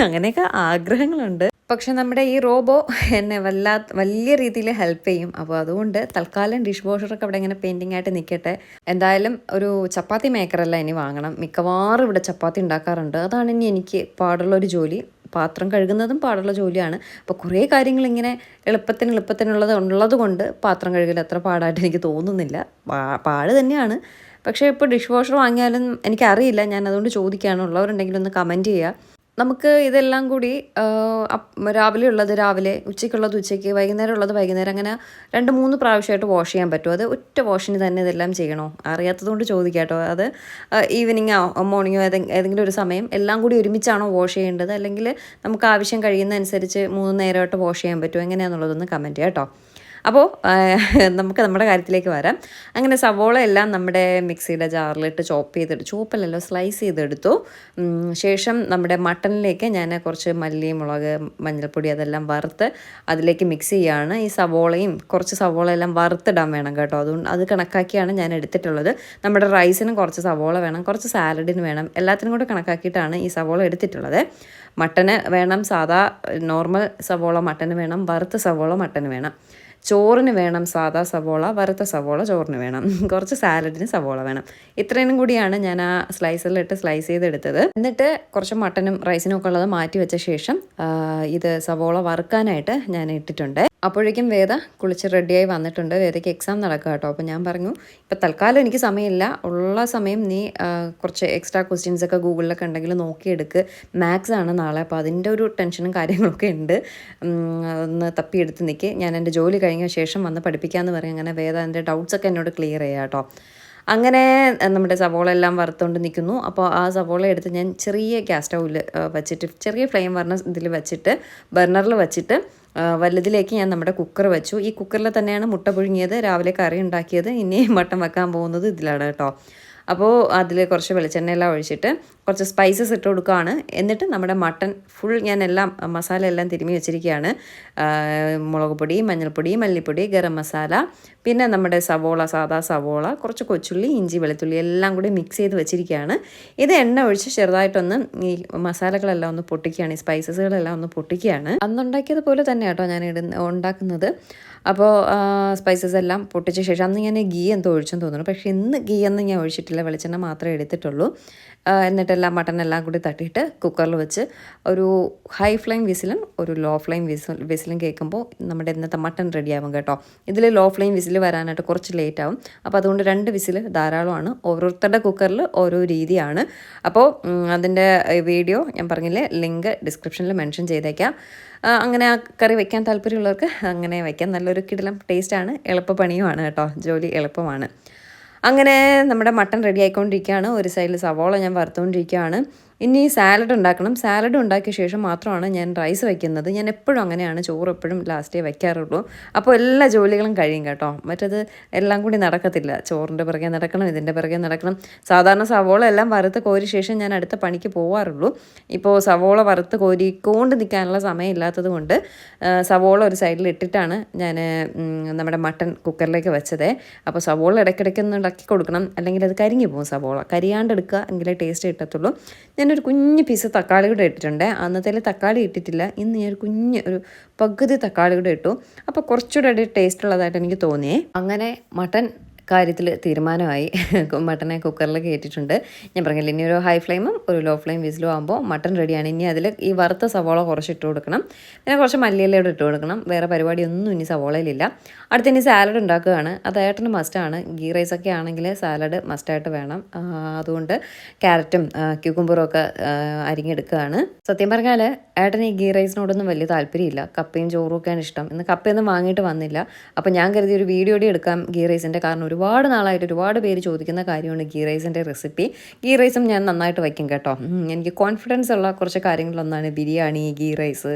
അങ്ങനെയൊക്കെ ആഗ്രഹങ്ങളുണ്ട്. പക്ഷെ നമ്മുടെ ഈ റോബോ എന്നെ വല്ലാത്ത വലിയ രീതിയിൽ ഹെൽപ്പ് ചെയ്യും. അപ്പോൾ അതുകൊണ്ട് തൽക്കാലം ഡിഷ് വാഷറൊക്കെ അവിടെ ഇങ്ങനെ പെയിന്റിംഗ് ആയിട്ട് നിൽക്കട്ടെ. എന്തായാലും ഒരു ചപ്പാത്തി മേക്കറല്ല ഇനി വാങ്ങണം. മിക്കവാറും ഇവിടെ ചപ്പാത്തി ഉണ്ടാക്കാറുണ്ട്. അതാണ് ഇനി എനിക്ക് പാടുള്ള ഒരു ജോലി. പാത്രം കഴുകുന്നതും പാടുള്ള ജോലിയാണ്. അപ്പോൾ കുറേ കാര്യങ്ങൾ ഇങ്ങനെ എളുപ്പത്തിന് എളുപ്പത്തിനുള്ളത് ഉള്ളത് കൊണ്ട് പാത്രം കഴുകൽ അത്ര പാടായിട്ട് എനിക്ക് തോന്നുന്നില്ല. പാട് തന്നെയാണ്. പക്ഷേ ഇപ്പോൾ ഡിഷ് വാഷർ വാങ്ങിയാലും എനിക്കറിയില്ല. ഞാൻ അതുകൊണ്ട് ചോദിക്കുകയാണ്. ഉള്ളവരുണ്ടെങ്കിൽ ഒന്ന് കമന്റ് ചെയ്യുക. നമുക്ക് ഇതെല്ലാം കൂടി രാവിലെ ഉള്ളത് രാവിലെ ഉച്ചയ്ക്കുള്ളത് ഉച്ചയ്ക്ക് വൈകുന്നേരം ഉള്ളത് വൈകുന്നേരം അങ്ങനെ രണ്ട് മൂന്ന് പ്രാവശ്യമായിട്ട് വാഷ് ചെയ്യാൻ പറ്റും. അത് ഒറ്റ വാഷിന് തന്നെ ഇതെല്ലാം ചെയ്യണോ? അറിയാത്തതുകൊണ്ട് ചോദിക്കാട്ടോ. അത് ഈവനിങ്ങോ മോർണിംഗോ ഏതെങ്കിലും ഒരു സമയം എല്ലാം കൂടി ഒരുമിച്ചാണോ വാഷ് ചെയ്യേണ്ടത്? അല്ലെങ്കിൽ നമുക്ക് ആവശ്യം കഴിയുന്ന അനുസരിച്ച് മൂന്ന് നേരമായിട്ട് വാഷ് ചെയ്യാൻ പറ്റുമോ? എങ്ങനെയാണെന്നുള്ളതൊന്ന് കമന്റ് ചെയ്യാം കേട്ടോ. അപ്പോൾ നമുക്ക് നമ്മുടെ കാര്യത്തിലേക്ക് വരാം. അങ്ങനെ സവോള എല്ലാം നമ്മുടെ മിക്സിയുടെ ജാറിലിട്ട് ചോപ്പ് ചെയ്തെടുത്തു. ചോപ്പല്ലല്ലോ സ്ലൈസ് ചെയ്തെടുത്തു. ശേഷം നമ്മുടെ മട്ടണിലേക്ക് ഞാൻ കുറച്ച് മല്ലി മുളക് മഞ്ഞൾപ്പൊടി അതെല്ലാം വറുത്ത് അതിലേക്ക് മിക്സ് ചെയ്യുകയാണ് ഈ സവോളയും കുറച്ച് സവോള എല്ലാം വറുത്തിടാൻ വേണം കേട്ടോ. അതുകൊണ്ട് അത് കണക്കാക്കിയാണ് ഞാൻ എടുത്തിട്ടുള്ളത്. നമ്മുടെ റൈസിനും കുറച്ച് സവോള വേണം കുറച്ച് സാലഡിന് വേണം. എല്ലാത്തിനും കൂടെ കണക്കാക്കിയിട്ടാണ് ഈ സവോള എടുത്തിട്ടുള്ളത്. മട്ടന് വേണം സാധാ നോർമൽ സവോള മട്ടന് വേണം വറുത്ത സവോള മട്ടന് വേണം. ചോറിന് വേണം സാദാ സവോള വറുത്ത സവോള ചോറിന് വേണം. കുറച്ച് സാലഡിന് സവോള വേണം. ഇത്രയും കൂടിയാണ് ഞാൻ ആ സ്ലൈസറിലിട്ട് സ്ലൈസ് ചെയ്തെടുത്തത്. എന്നിട്ട് കുറച്ച് മട്ടനും റൈസിനും ഒക്കെ ഉള്ളത് മാറ്റി വെച്ച ശേഷം ഇത് സവോള വറുക്കാനായിട്ട് ഞാൻ ഇട്ടിട്ടുണ്ട്. അപ്പോഴേക്കും വേദ കുളിച്ച് റെഡിയായി വന്നിട്ടുണ്ട്. വേദയ്ക്ക് എക്സാം നടക്കുക കേട്ടോ. അപ്പോൾ ഞാൻ പറഞ്ഞു ഇപ്പോൾ തൽക്കാലം എനിക്ക് സമയമില്ല. ഉള്ള സമയം നീ കുറച്ച് എക്സ്ട്രാ ക്വസ്റ്റ്യൻസ് ഒക്കെ ഗൂഗിളിലൊക്കെ ഉണ്ടെങ്കിൽ നോക്കിയെടുക്ക്. മാത്സ് ആണ് നാളെ. അപ്പോൾ അതിന്റെ ഒരു ടെൻഷനും കാര്യങ്ങളൊക്കെ ഉണ്ട്. ഒന്ന് തപ്പിയെടുത്ത് നിൽക്കി ഞാൻ എന്റെ ജോലി കഴിഞ്ഞ ശേഷം വന്ന് പഠിപ്പിക്കാമെന്ന് പറയും. അങ്ങനെ വേദ എന്റെ ഡൗട്ട്സൊക്കെ എന്നോട് ക്ലിയർ ചെയ്യാം കേട്ടോ. അങ്ങനെ നമ്മുടെ സവോള എല്ലാം വറുത്തുകൊണ്ട് നിൽക്കുന്നു. അപ്പോൾ ആ സവോള എടുത്ത് ഞാൻ ചെറിയ ഗ്യാസ് സ്റ്റൗവിൽ വെച്ചിട്ട് ചെറിയ ഫ്ലെയിം പറഞ്ഞ ഇതിൽ വെച്ചിട്ട് ബർണറിൽ വെച്ചിട്ട് വലുതിലേക്ക് ഞാൻ നമ്മുടെ കുക്കർ വെച്ചു. ഈ കുക്കറിൽ തന്നെയാണ് മുട്ട പുഴുങ്ങിയത്. രാവിലെ കറി ഉണ്ടാക്കിയത്. ഇനി മട്ടൻ വെക്കാൻ പോകുന്നത് ഇതിലാണ് കേട്ടോ. അപ്പോൾ അതിൽ കുറച്ച് വെളിച്ചെണ്ണയെല്ലാം ഒഴിച്ചിട്ട് കുറച്ച് സ്പൈസസ് ഇട്ട് കൊടുക്കുകയാണ്. എന്നിട്ട് നമ്മുടെ മട്ടൺ ഫുൾ ഞാൻ എല്ലാം മസാല എല്ലാം തിരുമ്മി വെച്ചിരിക്കുകയാണ്. മുളക് പൊടി മഞ്ഞൾപ്പൊടി മല്ലിപ്പൊടി ഗരം മസാല പിന്നെ നമ്മുടെ സവോള സാദാ സവോള കുറച്ച് കൊച്ചുള്ളി ഇഞ്ചി വെളുത്തുള്ളി എല്ലാം കൂടി മിക്സ് ചെയ്ത് വെച്ചിരിക്കുകയാണ്. ഇത് എണ്ണ ഒഴിച്ച് ചെറുതായിട്ടൊന്ന് ഈ മസാലകളെല്ലാം ഒന്ന് പൊട്ടിക്കുകയാണ് ഈ സ്പൈസസുകളെല്ലാം ഒന്ന് പൊട്ടിക്കുകയാണ്. അന്നുണ്ടാക്കിയത് പോലെ തന്നെ കേട്ടോ ഞാൻ ഇടുന്ന ഉണ്ടാക്കുന്നത്. അപ്പോൾ സ്പൈസസ് എല്ലാം പൊട്ടിച്ച ശേഷം അന്ന് ഞാൻ ഗീ എന്തോ ഒഴിച്ചെന്ന് തോന്നുന്നു. പക്ഷേ ഇന്ന് ഗീ എന്ന് ഞാൻ ഒഴിച്ചിട്ടില്ല. വെളിച്ചെണ്ണ മാത്രമേ എടുത്തിട്ടുള്ളൂ. എന്നിട്ടെല്ലാം മട്ടൺ എല്ലാം കൂടി തട്ടിയിട്ട് കുക്കറിൽ വെച്ച് ഒരു ഹൈ ഫ്ലെയിം വിസിലും ഒരു ലോ ഫ്ലെയിം വിസിൽ വിസിലും കേൾക്കുമ്പോൾ നമ്മുടെ ഇന്നത്തെ മട്ടൺ റെഡിയാവും കേട്ടോ. ഇതിൽ ലോ ഫ്ലെയിം വിസിൽ വരാനായിട്ട് കുറച്ച് ലേറ്റ് ആവും. അപ്പോൾ അതുകൊണ്ട് രണ്ട് വിസിൽ ധാരാളമാണ്. ഓരോരുത്തരുടെ കുക്കറിൽ ഓരോ രീതിയാണ്. അപ്പോൾ അതിന്റെ വീഡിയോ ഞാൻ പറഞ്ഞില്ലേ ലിങ്ക് ഡിസ്ക്രിപ്ഷനിൽ മെൻഷൻ ചെയ്തേക്കാം. അങ്ങനെ ആ കറി വെക്കാൻ താല്പര്യമുള്ളവർക്ക് അങ്ങനെ വയ്ക്കാം നല്ലൊരു കിടിലം ടേസ്റ്റാണ്. എളുപ്പ പണിയുമാണ് കേട്ടോ. ജോലി എളുപ്പമാണ്. അങ്ങനെ നമ്മുടെ മട്ടൺ റെഡി ആയിക്കൊണ്ടിരിക്കുകയാണ്. ഒരു സൈഡിൽ സവോള ഞാൻ വറുത്തുകൊണ്ടിരിക്കുകയാണ്. ഇനി സാലഡ് ഉണ്ടാക്കണം. സാലഡ് ഉണ്ടാക്കിയ ശേഷം മാത്രമാണ് ഞാൻ റൈസ് വയ്ക്കുന്നത് ഞാൻ എപ്പോഴും അങ്ങനെയാണ്. ചോറ് എപ്പോഴും ലാസ്റ്റേ വയ്ക്കാറുള്ളൂ അപ്പോൾ എല്ലാ ജോലികളും കഴിയും കേട്ടോ. മറ്റത് എല്ലാം കൂടി നടക്കത്തില്ല. ചോറിന്റെ പിറകെ നടക്കണം ഇതിന്റെ പിറകെ നടക്കണം. സാധാരണ സവോള എല്ലാം വറുത്ത് കോരി ശേഷം ഞാൻ അടുത്ത പണിക്ക് പോവാറുള്ളൂ. ഇപ്പോൾ സവോള വറുത്ത് കോരിക്കൊണ്ട് നിൽക്കാനുള്ള സമയം ഇല്ലാത്തത് കൊണ്ട് സവോള ഒരു സൈഡിൽ ഇട്ടിട്ടാണ് ഞാൻ നമ്മുടെ മട്ടൺ കുക്കറിലേക്ക് വെച്ചത്. അപ്പോൾ സവോള ഇടയ്ക്കിടയ്ക്ക് ഒന്ന് ഇളക്കി കൊടുക്കണം. അല്ലെങ്കിൽ അത് കരിഞ്ഞു പോകും സവോള. കരിയാണ്ട് എടുക്കുക എങ്കിലേ ടേസ്റ്റ് കിട്ടത്തുള്ളൂ. ഞാനൊരു കുഞ്ഞ് പീസ് തക്കാളി കൂടെ ഇട്ടിട്ടുണ്ട്. അന്നത്തേൽ തക്കാളി ഇട്ടിട്ടില്ല. ഇന്ന് ഞാൻ ഒരു കുഞ്ഞ് ഒരു പകുതി തക്കാളി കൂടെ ഇട്ടു. അപ്പോൾ കുറച്ചുകൂടെ ടേസ്റ്റ് ഉള്ളതായിട്ട് എനിക്ക് തോന്നിയേ. അങ്ങനെ മട്ടൺ കാര്യത്തിൽ തീരുമാനമായി. മട്ടനെ കുക്കറിൽ കയറ്റിയിട്ടുണ്ട് ഞാൻ പറഞ്ഞില്ല ഇനി ഒരു ഹൈ ഫ്ലെയിമും ഒരു ലോ ഫ്ലെയിം വിസിലും ആകുമ്പോൾ മട്ടൺ റെഡിയാണ് ഇനി അതിൽ ഈ വറുത്ത സവോള കുറച്ച് ഇട്ട് കൊടുക്കണം. പിന്നെ കുറച്ച് മല്ലിയിലയോട് ഇട്ട് കൊടുക്കണം. വേറെ പരിപാടിയൊന്നും ഇനി സവോളയിലില്ല. അടുത്ത ഇനി സാലഡ് ഉണ്ടാക്കുകയാണ്. അത് ഏട്ടന് മസ്റ്റാണ് ഗീ റൈസ് ഒക്കെ ആണെങ്കിൽ സാലഡ് മസ്റ്റായിട്ട് വേണം. അതുകൊണ്ട് ക്യാരറ്റും ക്യൂക്കുംബറും ഒക്കെ അരിഞ്ഞെടുക്കുകയാണ്. സത്യം പറഞ്ഞാൽ ഏട്ടന് ഈ ഗീ റൈസിനോടൊന്നും വലിയ താല്പര്യമില്ല. കപ്പയും ചോറും ഒക്കെയാണ് ഇഷ്ടം. ഇന്ന് കപ്പയൊന്നും വാങ്ങിയിട്ട് വന്നില്ല. അപ്പോൾ ഞാൻ കരുതി ഒരു വീഡിയോ എടുക്കാം ഗീ റൈസിന്റെ കാരണം ഒരുപാട് നാളായിട്ട് ഒരുപാട് പേര് ചോദിക്കുന്ന കാര്യമാണ് ഗീ റൈസിന്റെ റെസിപ്പി. ഗീ റൈസും ഞാൻ നന്നായിട്ട് വയ്ക്കും കേട്ടോ. എനിക്ക് കോൺഫിഡൻസ് ഉള്ള കുറച്ച് കാര്യങ്ങളൊന്നാണ് ബിരിയാണി ഗീ റൈസ്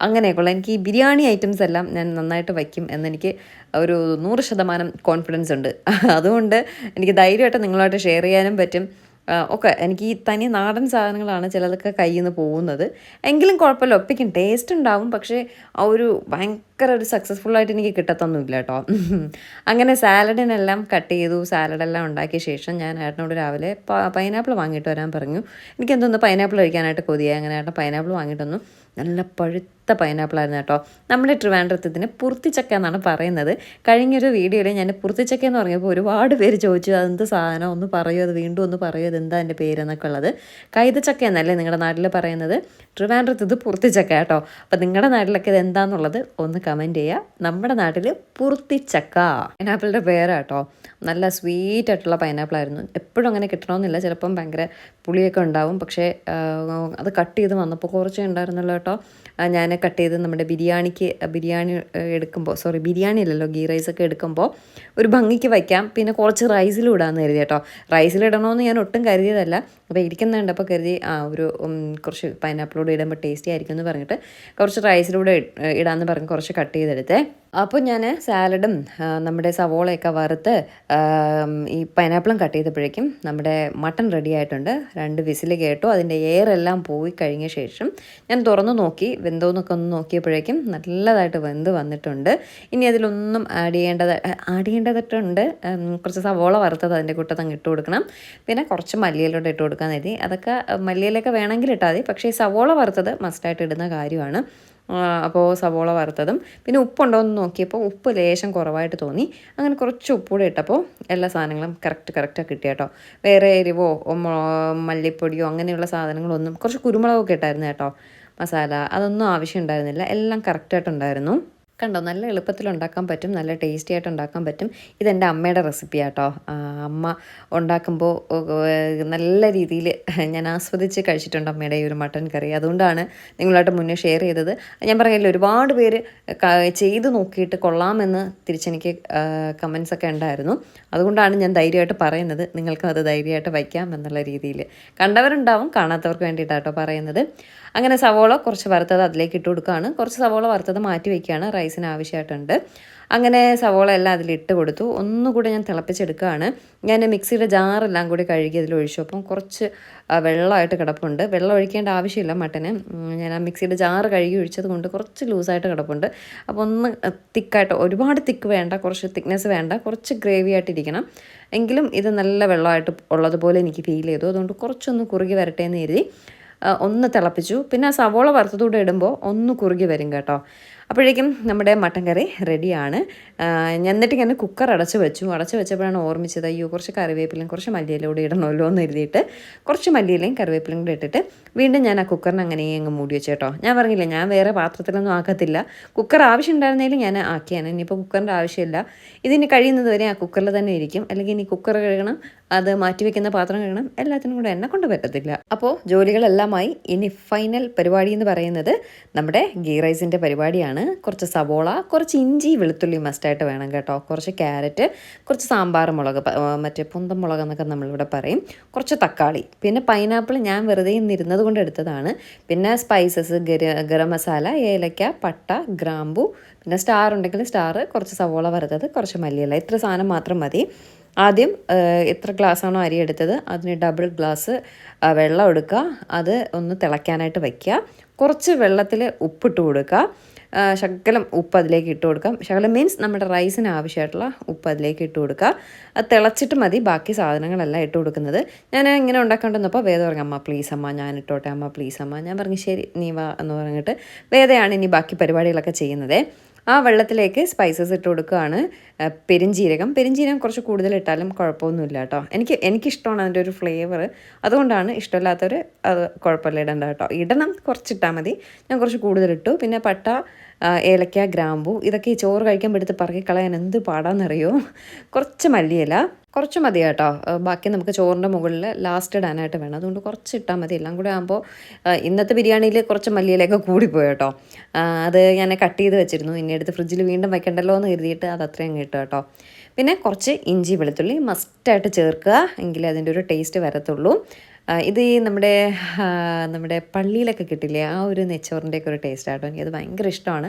അങ്ങനെയൊക്കെയുള്ള എനിക്ക് ഈ ബിരിയാണി ഐറ്റംസ് എല്ലാം ഞാൻ നന്നായിട്ട് വയ്ക്കും എന്നെനിക്ക് ഒരു നൂറ് ശതമാനം കോൺഫിഡൻസ് ഉണ്ട്. അതുകൊണ്ട് എനിക്ക് ധൈര്യമായിട്ട് നിങ്ങളുമായിട്ട് ഷെയർ ചെയ്യാനും പറ്റും. ഓക്കെ എനിക്ക് ഈ തനി നാടൻ സാധനങ്ങളാണ് ചിലതൊക്കെ കയ്യിൽ നിന്ന് പോകുന്നത്. എങ്കിലും കുഴപ്പമില്ല ഒപ്പിക്കും. ടേസ്റ്റ് ഉണ്ടാവും പക്ഷേ ആ ഒരു ഭയങ്കര ഒരു സക്സസ്ഫുൾ ആയിട്ട് എനിക്ക് കിട്ടത്തൊന്നുമില്ല കേട്ടോ. അങ്ങനെ സാലഡിനെല്ലാം കട്ട് ചെയ്തു സാലഡെല്ലാം ഉണ്ടാക്കിയ ശേഷം ഞാൻ ഏട്ടനോട് രാവിലെ പൈനാപ്പിൾ വാങ്ങിയിട്ട് വരാൻ പറഞ്ഞു. എനിക്ക് എന്തോന്ന് പൈനാപ്പിൾ കഴിക്കാനായിട്ട് കൊതിയായി. അങ്ങനെ ഏട്ടൻ പൈനാപ്പിൾ വാങ്ങിയിട്ട് വന്നു. നല്ല പഴുത്ത പൈനാപ്പിൾ ആയിരുന്നു കേട്ടോ. നമ്മുടെ ട്രിവാൻഡ്രത്തിന് പുറത്തിച്ചക്ക എന്നാണ് പറയുന്നത്. കഴിഞ്ഞൊരു വീഡിയോയിൽ ഞാൻ പുറത്തിച്ചക്ക എന്ന് പറഞ്ഞപ്പോൾ ഒരുപാട് പേര് ചോദിച്ചു അതെന്ത് സാധനം? ഒന്ന് പറയൂ അത് വീണ്ടും ഒന്ന് പറയൂ അത് എന്താ എന്റെ പേരെന്നൊക്കെ ഉള്ളത്? കൈതച്ചക്ക എന്നല്ലേ നിങ്ങളുടെ നാട്ടിൽ പറയുന്നത്? ട്രിവാൻഡ്രത്ത് ഇത് പുറത്തിച്ചക്ക കേട്ടോ. അപ്പോൾ നിങ്ങളുടെ നാട്ടിലൊക്കെ ഇത് എന്താണെന്നുള്ളത് ഒന്ന് കമന്റ് ചെയ്യുക നമ്മുടെ നാട്ടിൽ പുറത്തിച്ചക്ക. പൈനാപ്പിളിന്റെ പേരാട്ടോ. നല്ല സ്വീറ്റ് ആയിട്ടുള്ള പൈനാപ്പിൾ ആയിരുന്നു. എപ്പോഴും അങ്ങനെ കിട്ടണമെന്നില്ല ചിലപ്പം ഭയങ്കര പുളിയൊക്കെ ഉണ്ടാവും. പക്ഷേ അത് കട്ട് ചെയ്ത് വന്നപ്പോൾ കുറച്ചേ ഉണ്ടായിരുന്നുള്ളൂ കേട്ടോ. ഞാൻ കട്ട് ചെയ്ത് നമ്മുടെ ബിരിയാണിക്ക് ബിരിയാണി എടുക്കുമ്പോൾ സോറി ബിരിയാണി അല്ലല്ലോ ഗീ റൈസ് ഒക്കെ എടുക്കുമ്പോൾ ഒരു ഭംഗിക്ക് വയ്ക്കാം. പിന്നെ കുറച്ച് റൈസിലും ഇടാമെന്ന് കരുതി കേട്ടോ. റൈസിലിടണമെന്ന് ഞാൻ ഒട്ടും കരുതിയതല്ല. അപ്പോൾ ഇരിക്കുന്നുണ്ട്. അപ്പോൾ കരുതി ആ ഒരു കുറച്ച് പൈനാപ്പിളോട് ഇടുമ്പോൾ ടേസ്റ്റി ആയിരിക്കും എന്ന് പറഞ്ഞിട്ട് കുറച്ച് റൈസിലൂടെ ഇടാമെന്ന് പറഞ്ഞ് കുറച്ച് കട്ട് ചെയ്തെടുത്തേ. അപ്പോൾ ഞാൻ സാലഡും നമ്മുടെ സവോളയൊക്കെ വറുത്ത് ഈ പൈനാപ്പിളും കട്ട് ചെയ്തപ്പോഴേക്കും നമ്മുടെ മട്ടൺ റെഡി ആയിട്ടുണ്ട്. രണ്ട് വിസിൽ കേട്ടു. അതിന്റെ എയറെല്ലാം പോയി കഴിഞ്ഞ ശേഷം ഞാൻ തുറന്നു നോക്കി. വെന്തോന്നൊക്കെ ഒന്ന് നോക്കിയപ്പോഴേക്കും നല്ലതായിട്ട് വെന്ത് വന്നിട്ടുണ്ട്. ഇനി അതിലൊന്നും ആഡ് ചെയ്യേണ്ടത് ആഡ് ചെയ്യേണ്ടതായിട്ടുണ്ട് കുറച്ച് സവോള വറുത്തത് അതിന്റെ കൂട്ടത്ത് അങ്ങ് ഇട്ട് കൊടുക്കണം. പിന്നെ കുറച്ച് മല്ലിയിലോട്ട് ഇട്ട് കൊടുക്കാൻ കരുതി. അതൊക്കെ മല്ലിയിലൊക്കെ വേണമെങ്കിൽ ഇട്ടാൽ മതി. പക്ഷേ ഈ സവോള വറുത്തത് മസ്റ്റായിട്ട് ഇടുന്ന കാര്യമാണ്. അപ്പോൾ സവോള വറുത്തതും. പിന്നെ ഉപ്പുണ്ടോ എന്ന് നോക്കിയപ്പോൾ ഉപ്പ് ലേശം കുറവായിട്ട് തോന്നി. അങ്ങനെ കുറച്ച് ഉപ്പൂടെ ഇട്ടപ്പോൾ എല്ലാ സാധനങ്ങളും കറക്റ്റ് കറക്റ്റാണ് കിട്ടി കേട്ടോ. വേറെ എരിവോ മല്ലിപ്പൊടിയോ അങ്ങനെയുള്ള സാധനങ്ങളൊന്നും കുറച്ച് കുരുമുളകൊക്കെ ഇട്ടായിരുന്നു കേട്ടോ. മസാല അതൊന്നും ആവശ്യം ഉണ്ടായിരുന്നില്ല എല്ലാം കറക്റ്റായിട്ടുണ്ടായിരുന്നു കണ്ടോ? നല്ല എളുപ്പത്തിൽ ഉണ്ടാക്കാൻ പറ്റും നല്ല ടേസ്റ്റി ആയിട്ട് ഉണ്ടാക്കാൻ പറ്റും. ഇതെന്റെ അമ്മയുടെ റെസിപ്പി ആട്ടോ. അമ്മ ഉണ്ടാക്കുമ്പോൾ നല്ല രീതിയിൽ ഞാൻ ആസ്വദിച്ച് കഴിച്ചിട്ടുണ്ട് അമ്മയുടെ ഈ ഒരു മട്ടൻ കറി അതുകൊണ്ടാണ് നിങ്ങളായിട്ട് മുന്നേ ഷെയർ ചെയ്തത്. ഞാൻ പറയില്ല ഒരുപാട് പേര് ചെയ്ത് നോക്കിയിട്ട് കൊള്ളാമെന്ന് തിരിച്ചെനിക്ക് കമൻസ് ഒക്കെ ഉണ്ടായിരുന്നു. അതുകൊണ്ടാണ് ഞാൻ ധൈര്യമായിട്ട് പറയുന്നത്. നിങ്ങൾക്കും അത് ധൈര്യമായിട്ട് വയ്ക്കാം എന്നുള്ള രീതിയിൽ. കണ്ടവരുണ്ടാവും കാണാത്തവർക്ക് വേണ്ടിയിട്ടാട്ടോ പറയുന്നത്. അങ്ങനെ സവോള കുറച്ച് വറുത്തത് അതിലേക്ക് ഇട്ട് കൊടുക്കുകയാണ്. കുറച്ച് സവോള വറുത്തത് മാറ്റി വയ്ക്കുകയാണ് റൈസിന് ആവശ്യമായിട്ടുണ്ട്. അങ്ങനെ സവോള എല്ലാം അതിലിട്ട് കൊടുത്തു. ഒന്നുകൂടെ ഞാൻ തിളപ്പിച്ചെടുക്കുകയാണ്. ഞാൻ മിക്സിയുടെ ജാറെല്ലാം കൂടി കഴുകി അതിൽ ഒഴിച്ചു. അപ്പം കുറച്ച് വെള്ളമായിട്ട് കിടപ്പുണ്ട്. വെള്ളം ഒഴിക്കേണ്ട ആവശ്യമില്ല മട്ടന്. ഞാൻ ആ മിക്സിയുടെ ജാറ് കഴുകി ഒഴിച്ചത് കൊണ്ട് കുറച്ച് ലൂസായിട്ട് കിടപ്പുണ്ട്. അപ്പോൾ ഒന്ന് തിക്കായിട്ട് ഒരുപാട് തിക്ക് വേണ്ട കുറച്ച് തിക്നെസ് വേണ്ട കുറച്ച് ഗ്രേവി ആയിട്ടിരിക്കണം എങ്കിലും ഇത് നല്ല വെള്ളമായിട്ട് ഉള്ളതുപോലെ എനിക്ക് ഫീൽ ചെയ്തു. അതുകൊണ്ട് കുറച്ചൊന്ന് കുറുകി വരട്ടെ എന്ന് കരുതി ഒന്ന് തിളപ്പിച്ചു. പിന്നെ സവോള വറുത്തതൂടെ ഇടുമ്പോൾ ഒന്ന് കുറുകി വരും കേട്ടോ. അപ്പോഴേക്കും നമ്മുടെ മട്ടൻ കറി റെഡിയാണ്. ഞാൻ എന്നിട്ട് ഇങ്ങനെ കുക്കർ അടച്ച് വെച്ചു. അടച്ച് വെച്ചപ്പോഴാണ് ഓർമ്മിച്ചത് അയ്യോ കുറച്ച് കറിവേപ്പിലയും കുറച്ച് മല്ലിയിലും കൂടി ഇടണമല്ലോ എന്ന് എഴുതിയിട്ട് കുറച്ച് മല്ലിയിലയും കറിവേപ്പിലയും കൂടി ഇട്ടിട്ട് വീണ്ടും ഞാൻ ആ കുക്കറിന് അങ്ങനെ അങ്ങ് മൂടി വെച്ചേട്ടോ ഞാൻ പറഞ്ഞില്ല ഞാൻ വേറെ പാത്രത്തിലൊന്നും ആക്കത്തില്ല. കുക്കർ ആവശ്യം ഉണ്ടായിരുന്നെങ്കിൽ ഞാൻ ആക്കിയാണ്. ഇനിയിപ്പോൾ കുക്കറിന്റെ ആവശ്യമില്ല. ഇതിന് കഴിയുന്നത് വരെ ആ കുക്കറിൽ തന്നെ ഇരിക്കും. അല്ലെങ്കിൽ ഇനി കുക്കർ കഴുകണം അത് മാറ്റി വെക്കുന്ന പാത്രം കഴുകണം എല്ലാത്തിനും കൂടെ എന്നെ കൊണ്ട് പറ്റത്തില്ല. അപ്പോൾ ജോലികളെല്ലാമായി ഇനി ഫൈനൽ പരിപാടി എന്ന് പറയുന്നത് നമ്മുടെ ഗീ റൈസിന്റെ പരിപാടിയാണ്. കുറച്ച് സവോള കുറച്ച് ഇഞ്ചി വെളുത്തുള്ളി മസ്റ്റായിട്ട് വേണം കേട്ടോ. കുറച്ച് ക്യാരറ്റ് കുറച്ച് സാമ്പാർ മുളക് മറ്റേ പുന്തം മുളക് എന്നൊക്കെ നമ്മളിവിടെ പറയും. കുറച്ച് തക്കാളി. പിന്നെ പൈനാപ്പിൾ ഞാൻ വെറുതെ ഇന്നിരുന്നത് കൊണ്ട് എടുത്തതാണ്. പിന്നെ സ്പൈസസ് ഗര മസാല ഏലക്ക പട്ട ഗ്രാമ്പു പിന്നെ സ്റ്റാർ ഉണ്ടെങ്കിൽ സ്റ്റാർ കുറച്ച് സവോള വറുത്തത് കുറച്ച് മല്ലിയില. ഇത്ര സാധനം മാത്രം മതി. ആദ്യം എത്ര ഗ്ലാസ്സാണോ അരി എടുത്തത് അതിന് ഡബിൾ ഗ്ലാസ് വെള്ളം എടുക്കുക. അത് ഒന്ന് തിളയ്ക്കാനായിട്ട് വയ്ക്കുക. കുറച്ച് വെള്ളത്തിൽ ഉപ്പിട്ട് കൊടുക്കുക. ശകലം ഉപ്പ് അതിലേക്ക് ഇട്ട് കൊടുക്കാം. ശകലം മീൻസ് നമ്മുടെ റൈസിന് ആവശ്യമായിട്ടുള്ള ഉപ്പ് അതിലേക്ക് ഇട്ട് കൊടുക്കുക. അത് തിളച്ചിട്ട് മതി. ബാക്കി സാധനങ്ങളെല്ലാം ഇട്ട് കൊടുക്കുന്നത്. ഞാൻ ഇങ്ങനെ ഉണ്ടാക്കേണ്ടുന്നപ്പോൾ വേദ പറഞ്ഞു അമ്മ പ്ലീസ് അമ്മ ഞാൻ ഇട്ടോട്ടെ. അമ്മ പ്ലീസ് അമ്മ. ഞാൻ പറഞ്ഞു ശരി നീ വാ എന്ന് പറഞ്ഞിട്ട് വേദയാണ് ഇനി ബാക്കി പരിപാടികളൊക്കെ ചെയ്യുന്നത്. ആ വെള്ളത്തിലേക്ക് സ്പൈസസ് ഇട്ട് കൊടുക്കുകയാണ്. പെരിഞ്ജീരകം പെരിഞ്ജീരകം കുറച്ച് കൂടുതൽ ഇട്ടാലും കുഴപ്പമൊന്നുമില്ല കേട്ടോ എനിക്ക് എനിക്കിഷ്ടമാണ് അതിന്റെ ഒരു ഫ്ലേവർ അതുകൊണ്ടാണ് ഇഷ്ടമില്ലാത്തവർ അത് കുഴപ്പമില്ല ഇടണ്ട കേട്ടോ ഇടണം കുറച്ചിട്ടാൽ മതി. ഞാൻ കുറച്ച് കൂടുതൽ ഇട്ടു പിന്നെ പട്ട ഏലക്ക ഗ്രാമ്പു ഇതൊക്കെ ഈ ചോറ് കഴിക്കാൻ എടുത്ത് പറക്കി കളയാൻ എന്ത് പാടാന്നറിയോ? കുറച്ച് മല്ലിയില കുറച്ച് മതി കേട്ടോ. ബാക്കി നമുക്ക് ചോറിന്റെ മുകളിൽ ലാസ്റ്റ് ഇടാനായിട്ട് വേണം. അതുകൊണ്ട് കുറച്ച് ഇട്ടാൽ മതി. എല്ലാം കൂടെ ആകുമ്പോൾ ഇന്നത്തെ ബിരിയാണിയിൽ കുറച്ച് മല്ലിയിലൊക്കെ കൂടിപ്പോയി കേട്ടോ. അത് ഞാൻ കട്ട് ചെയ്ത് വെച്ചിരുന്നു. ഇനി എടുത്ത് ഫ്രിഡ്ജിൽ വീണ്ടും വെക്കണ്ടല്ലോ എന്ന് കരുതിയിട്ട് അത് അത്രയും കിട്ടും കേട്ടോ. പിന്നെ കുറച്ച് ഇഞ്ചി വെളുത്തുള്ളി മസ്റ്റായിട്ട് ചേർക്കുക എങ്കിലേ അതിന്റെ ഒരു ടേസ്റ്റ് വരത്തുള്ളൂ. ഇത് ഈ നമ്മുടെ നമ്മുടെ പള്ളിയിലൊക്കെ കിട്ടില്ലേ ആ ഒരു നെച്ചോറിന്റെയൊക്കെ ഒരു ടേസ്റ്റ് ആട്ടോ. എനിക്കത് ഭയങ്കര ഇഷ്ടമാണ്.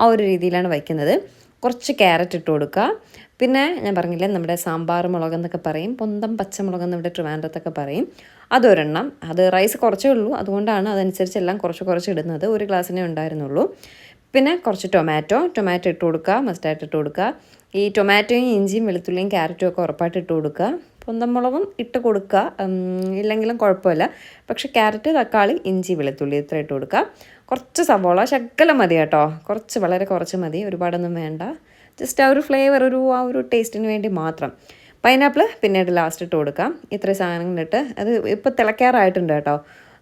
ആ ഒരു രീതിയിലാണ് വയ്ക്കുന്നത്. കുറച്ച് ക്യാരറ്റ് ഇട്ട് കൊടുക്കുക. പിന്നെ ഞാൻ പറഞ്ഞില്ലേ നമ്മുടെ സാമ്പാർ മുളക് എന്നൊക്കെ പറയും പൊന്തം പച്ചമുളക് എന്ന് ഇവിടെ ട്രിവാൻഡ്രത്തൊക്കെ പറയും. അതൊരെണ്ണം. അത് റൈസ് കുറച്ചേ ഉള്ളൂ. അതുകൊണ്ടാണ് അതനുസരിച്ച് എല്ലാം കുറച്ച് കുറച്ച് ഇടുന്നത്. ഒരു ഗ്ലാസ്സിനേ ഉണ്ടായിരുന്നുള്ളൂ. പിന്നെ കുറച്ച് ടൊമാറ്റോ. ടൊമാറ്റോ ഇട്ട് കൊടുക്കുക. മസ്റ്റായിട്ട് ഇട്ട് കൊടുക്കുക. ഈ ടൊമാറ്റോയും ഇഞ്ചിയും വെളുത്തുള്ളിയും ക്യാരറ്റും ഒക്കെ ഉറപ്പായിട്ട് ഇട്ട് കൊടുക്കുക. പൊന്തമുളകും ഇട്ട് കൊടുക്കുക. ഇല്ലെങ്കിലും കുഴപ്പമില്ല. പക്ഷെ ക്യാരറ്റ് തക്കാളി ഇഞ്ചി വെളുത്തുള്ളി ഇത്ര ഇട്ട് കൊടുക്കുക. കുറച്ച് സവോള ശകലം മതി കേട്ടോ. കുറച്ച് വളരെ കുറച്ച് മതി. ഒരുപാടൊന്നും വേണ്ട. ജസ്റ്റ് ആ ഒരു ഫ്ലേവർ ഒരു ആ ഒരു ടേസ്റ്റിന് വേണ്ടി മാത്രം. പൈനാപ്പിൾ പിന്നീട് ലാസ്റ്റ് ഇട്ട് കൊടുക്കാം. ഇത്രയും സാധനങ്ങളിട്ട് അത് ഇപ്പോൾ തിളയ്ക്കാറായിട്ടുണ്ട് കേട്ടോ.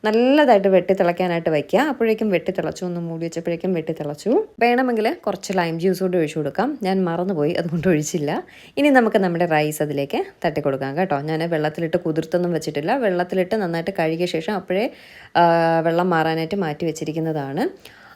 നല്ലതായിട്ട് വെട്ടി തിളയ്ക്കാനായിട്ട് വയ്ക്കുക. അപ്പോഴേക്കും വെട്ടി തിളച്ചു. ഒന്ന് മൂടി വെച്ചപ്പോഴേക്കും വെട്ടി തിളച്ചു. വേണമെങ്കിൽ കുറച്ച് ലൈം ജ്യൂസ് കൂടി ഒഴിച്ചു കൊടുക്കാം. ഞാൻ മറന്നുപോയി അതുകൊണ്ട് ഒഴിച്ചില്ല. ഇനി നമുക്ക് നമ്മുടെ റൈസ് അതിലേക്ക് തട്ടി കൊടുക്കാം കേട്ടോ. ഞാൻ വെള്ളത്തിലിട്ട് കുതിർത്തൊന്നും വെച്ചിട്ടില്ല. വെള്ളത്തിലിട്ട് നന്നായിട്ട് കഴുകിയ ശേഷം അപ്പോഴേ വെള്ളം മാറാനായിട്ട് മാറ്റി വെച്ചിരിക്കുന്നതാണ്.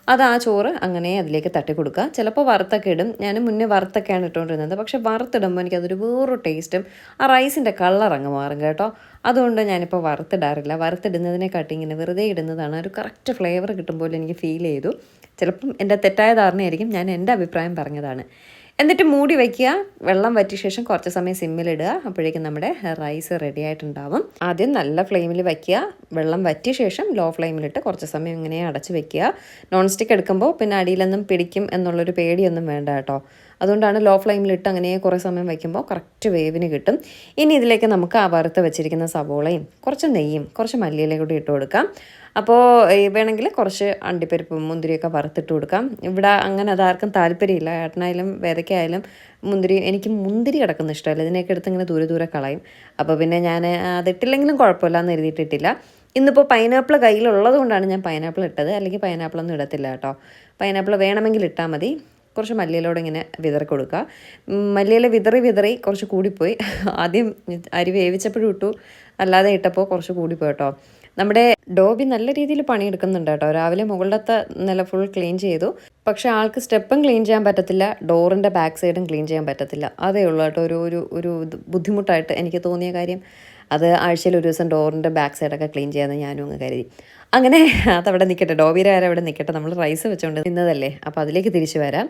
അത് ആ ചോറ് അങ്ങനെ അതിലേക്ക് തട്ടി കൊടുക്കുക. ചിലപ്പോൾ വറുത്തൊക്കെ ഇടും. ഞാൻ മുന്നേ വറുത്തൊക്കെയാണ് ഇട്ടുകൊണ്ടിരുന്നത്. പക്ഷെ വറുത്തിടുമ്പോൾ എനിക്കതൊരു വേറൊരു ടേസ്റ്റും ആ റൈസിന്റെ കളർ അങ്ങ് മാറും കേട്ടോ. അതുകൊണ്ട് ഞാനിപ്പോൾ വറുത്തിടാറില്ല. വറുത്തിടുന്നതിനെക്കാട്ടി ഇങ്ങനെ വെറുതെ ഇടുന്നതാണ്. ഒരു കറക്റ്റ് ഫ്ലേവർ കിട്ടുമ്പോൾ എനിക്ക് ഫീൽ ചെയ്തു. ചിലപ്പം എന്റെ തെറ്റായ ധാരണയായിരിക്കും ഞാൻ എന്റെ അഭിപ്രായം പറഞ്ഞതാണ്. എന്നിട്ട് മൂടി വയ്ക്കുക വെള്ളം വറ്റിയ ശേഷം കുറച്ച് സമയം സിമ്മിലിടുക അപ്പോഴേക്കും നമ്മുടെ റൈസ് റെഡി ആയിട്ടുണ്ടാവും. ആദ്യം നല്ല ഫ്ലെയിമിൽ വയ്ക്കുക വെള്ളം വറ്റിയ ശേഷം ലോ ഫ്ലെയിമിലിട്ട് കുറച്ച് സമയം ഇങ്ങനെ അടച്ച് വെക്കുക. നോൺ സ്റ്റിക്ക് എടുക്കുമ്പോൾ പിന്നെ അടിയിലൊന്നും പിടിക്കും എന്നുള്ളൊരു പേടിയൊന്നും വേണ്ട കേട്ടോ. അതുകൊണ്ടാണ് ലോ ഫ്ലെയിമിൽ ഇട്ട് അങ്ങനെ കുറേ സമയം വയ്ക്കുമ്പോൾ കറക്റ്റ് വേവിന് കിട്ടും. ഇനി ഇതിലേക്ക് നമുക്ക് ആ വറുത്ത് വെച്ചിരിക്കുന്ന സവോളയും കുറച്ച് നെയ്യും കുറച്ച് മല്ലിയിലയും കൂടി ഇട്ട് കൊടുക്കാം. അപ്പോൾ വേണമെങ്കിൽ കുറച്ച് അണ്ടിപ്പരിപ്പും മുന്തിരിയൊക്കെ വറുത്തിട്ട് കൊടുക്കാം. ഇവിടെ അങ്ങനെ അതാർക്കും താല്പര്യമില്ല. ഏട്ടനായാലും വേദയ്ക്കായാലും മുന്തിരി എനിക്ക് മുന്തിരി കിടക്കുന്ന ഇഷ്ടമല്ല. ഇതിനെയൊക്കെ എടുത്ത് ഇങ്ങനെ ദൂരെ ദൂരെ കളയും. അപ്പോൾ പിന്നെ ഞാൻ അതിട്ടില്ലെങ്കിലും കുഴപ്പമില്ല എന്ന് എഴുതിയിട്ടിട്ടില്ല. ഇന്നിപ്പോൾ പൈനാപ്പിൾ കയ്യിലുള്ളത് കൊണ്ടാണ് ഞാൻ പൈനാപ്പിൾ ഇട്ടത്. അല്ലെങ്കിൽ പൈനാപ്പിളൊന്നും ഇടത്തില്ല കേട്ടോ. പൈനാപ്പിൾ വേണമെങ്കിൽ ഇട്ടാൽ മതി. കുറച്ച് മല്ലിയിലോട് ഇങ്ങനെ വിതറി കൊടുക്കുക. മല്ലിയില വിതറി വിതറി കുറച്ച് കൂടിപ്പോയി. ആദ്യം അരി വേവിച്ചപ്പോഴും ഇട്ടു. അല്ലാതെ ഇട്ടപ്പോൾ കുറച്ച് കൂടിപ്പോയി കേട്ടോ നമ്മുടെ ഡോബി നല്ല രീതിയിൽ പണിയെടുക്കുന്നുണ്ട് കേട്ടോ. രാവിലെ മുകളിലത്തെ നില ഫുൾ ക്ലീൻ ചെയ്തു. പക്ഷെ ആൾക്ക് സ്റ്റെപ്പും ക്ലീൻ ചെയ്യാൻ പറ്റത്തില്ല. ഡോറിന്റെ ബാക്ക് സൈഡും ക്ലീൻ ചെയ്യാൻ പറ്റത്തില്ല. അതേ ഉള്ളൂ കേട്ടോ. ഒരു ഒരു ഒരു ബുദ്ധിമുട്ടായിട്ട് എനിക്ക് തോന്നിയ കാര്യം. അത് ആഴ്ചയിൽ ഒരു ദിവസം ഡോറിന്റെ ബാക്ക് സൈഡൊക്കെ ക്ലീൻ ചെയ്യാമെന്ന് ഞാനും അങ്ങ് കരുതി. അങ്ങനെ അതവിടെ നിൽക്കട്ടെ ഡോബിയുടെ വരെ അവിടെ നിൽക്കട്ടെ നമ്മൾ റൈസ് വെച്ചുകൊണ്ട് നിന്നതല്ലേ? അപ്പോൾ അതിലേക്ക് തിരിച്ചു വരാം.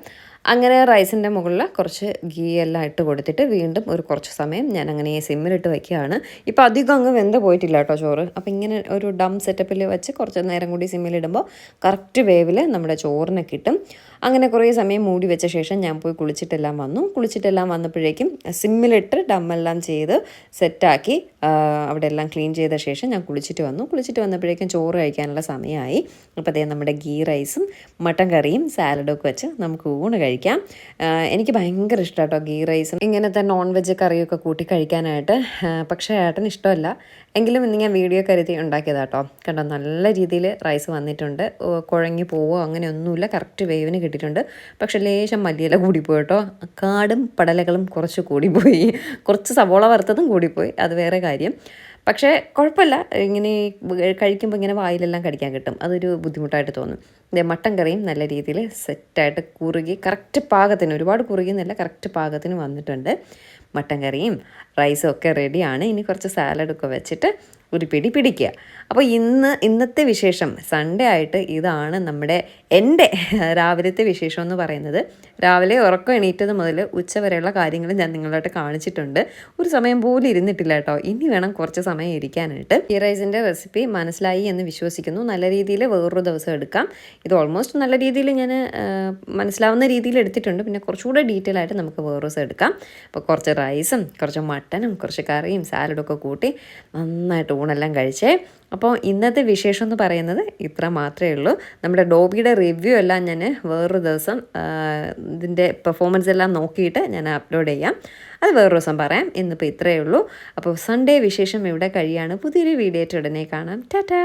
അങ്ങനെ റൈസിന്റെ മുകളിൽ കുറച്ച് ഗീ എല്ലാം ഇട്ട് കൊടുത്തിട്ട് വീണ്ടും ഒരു കുറച്ച് സമയം ഞാൻ അങ്ങനെ സിമ്മിലിട്ട് വയ്ക്കുകയാണ് ഇപ്പോൾ അധികം അങ്ങ് വെന്ത് പോയിട്ടില്ല കേട്ടോ ചോറ്. അപ്പോൾ ഇങ്ങനെ ഒരു ഡം സെറ്റപ്പിൽ വെച്ച് കുറച്ച് നേരം കൂടി സിമ്മിലിടുമ്പോൾ കറക്റ്റ് വേവിൽ നമ്മുടെ ചോറിനെ കിട്ടും. അങ്ങനെ കുറേ സമയം മൂടി വെച്ച ശേഷം ഞാൻ പോയി കുളിച്ചിട്ടെല്ലാം വന്നു. കുളിച്ചിട്ടെല്ലാം വന്നപ്പോഴേക്കും സിമ്മിലിട്ട് ഡമ്മെല്ലാം ചെയ്ത് സെറ്റാക്കി അവിടെ എല്ലാം ക്ലീൻ ചെയ്ത ശേഷം ഞാൻ കുളിച്ചിട്ട് വന്നു. കുളിച്ചിട്ട് വന്നപ്പോഴേക്കും ചോറ് കഴിക്കാനുള്ള സമയമായി. അപ്പോൾ അതേ നമ്മുടെ ഗീ റൈസും മട്ടൻ കറിയും സാലഡും ഒക്കെ വെച്ച് നമുക്ക് ഊണ് കഴിക്കാം. എനിക്ക് ഭയങ്കര ഇഷ്ടമാണ് കേട്ടോ ഗീ റൈസും. ഇങ്ങനത്തെ നോൺ വെജ് കറിയൊക്കെ കൂട്ടി കഴിക്കാനായിട്ട്. പക്ഷേ ഏട്ടന് ഇഷ്ടമല്ല. എങ്കിലും ഇന്ന് ഞാൻ വീഡിയോ കരുതി ഉണ്ടാക്കിയതാട്ടോ. കണ്ടോ നല്ല രീതിയിൽ റൈസ് വന്നിട്ടുണ്ട്. കുഴങ്ങി പോവോ അങ്ങനെയൊന്നുമില്ല. കറക്റ്റ് വേവിന് കിട്ടിയിട്ടുണ്ട്. പക്ഷെ ലേശം മല്ലിയില കൂടിപ്പോയി കേട്ടോ. കാടും പടലകളും കുറച്ച് കൂടിപ്പോയി. കുറച്ച് സവോള വറുത്തതും കൂടിപ്പോയി. അത് വേറെ കാര്യം. പക്ഷേ കുഴപ്പമില്ല. ഇങ്ങനെ കഴിക്കുമ്പോൾ ഇങ്ങനെ വായിലെല്ലാം കടിക്കാൻ കിട്ടും. അതൊരു ബുദ്ധിമുട്ടായിട്ട് തോന്നും. ഇതേ മട്ടൻ കറിയും നല്ല രീതിയിൽ സെറ്റായിട്ട് കുറുകി കറക്റ്റ് പാകത്തിന് ഒരുപാട് കുറുകിയെന്നല്ല കറക്റ്റ് പാകത്തിന് വന്നിട്ടുണ്ട്. മട്ടൻ കറിയും റൈസും ഒക്കെ റെഡിയാണ്. ഇനി കുറച്ച് സാലഡൊക്കെ വെച്ചിട്ട് ഒരു പിടി പിടിക്കുക. അപ്പോൾ ഇന്ന് ഇന്നത്തെ വിശേഷം സൺഡേ ആയിട്ട് ഇതാണ് നമ്മുടെ എന്റെ രാവിലത്തെ വിശേഷം എന്ന് പറയുന്നത്. രാവിലെ ഉറക്കം എണീറ്റത് മുതൽ ഉച്ച വരെയുള്ള കാര്യങ്ങൾ ഞാൻ നിങ്ങളായിട്ട് കാണിച്ചിട്ടുണ്ട്. ഒരു സമയം പോലും ഇരുന്നിട്ടില്ല കേട്ടോ. ഇനി വേണം കുറച്ച് സമയം ഇരിക്കാനായിട്ട്. ഈ റൈസിന്റെ റെസിപ്പി മനസ്സിലായി എന്ന് വിശ്വസിക്കുന്നു. നല്ല രീതിയിൽ വേറൊരു ദിവസം എടുക്കാം. ഇത് ഓൾമോസ്റ്റ് നല്ല രീതിയിൽ ഞാൻ മനസ്സിലാവുന്ന രീതിയിൽ എടുത്തിട്ടുണ്ട്. പിന്നെ കുറച്ചുകൂടെ ഡീറ്റെയിൽ ആയിട്ട് നമുക്ക് വേറൊരു ദിവസം എടുക്കാം. അപ്പോൾ കുറച്ച് റൈസും കുറച്ച് മട്ടനും കുറച്ച് കറിയും സാലഡും ഒക്കെ കൂട്ടി നന്നായിട്ട് ഊണെല്ലാം കഴിച്ചേ. അപ്പോൾ ഇന്നത്തെ വിശേഷം എന്ന് പറയുന്നത് ഇത്ര മാത്രമേ ഉള്ളൂ. നമ്മുടെ ഡോബിയുടെ റിവ്യൂ എല്ലാം ഞാൻ വേറൊരു ദിവസം ഇതിന്റെ പെർഫോമൻസ് എല്ലാം നോക്കിയിട്ട് ഞാൻ അപ്ലോഡ് ചെയ്യാം. അത് വേറൊരു ദിവസം പറയാം. ഇന്നിപ്പോൾ ഇത്രയേ ഉള്ളൂ. അപ്പോൾ സൺഡേ വിശേഷം ഇവിടെ കഴിയാണ്. പുതിയൊരു വീഡിയോ ഉടനെ കാണാം. ടാറ്റാ!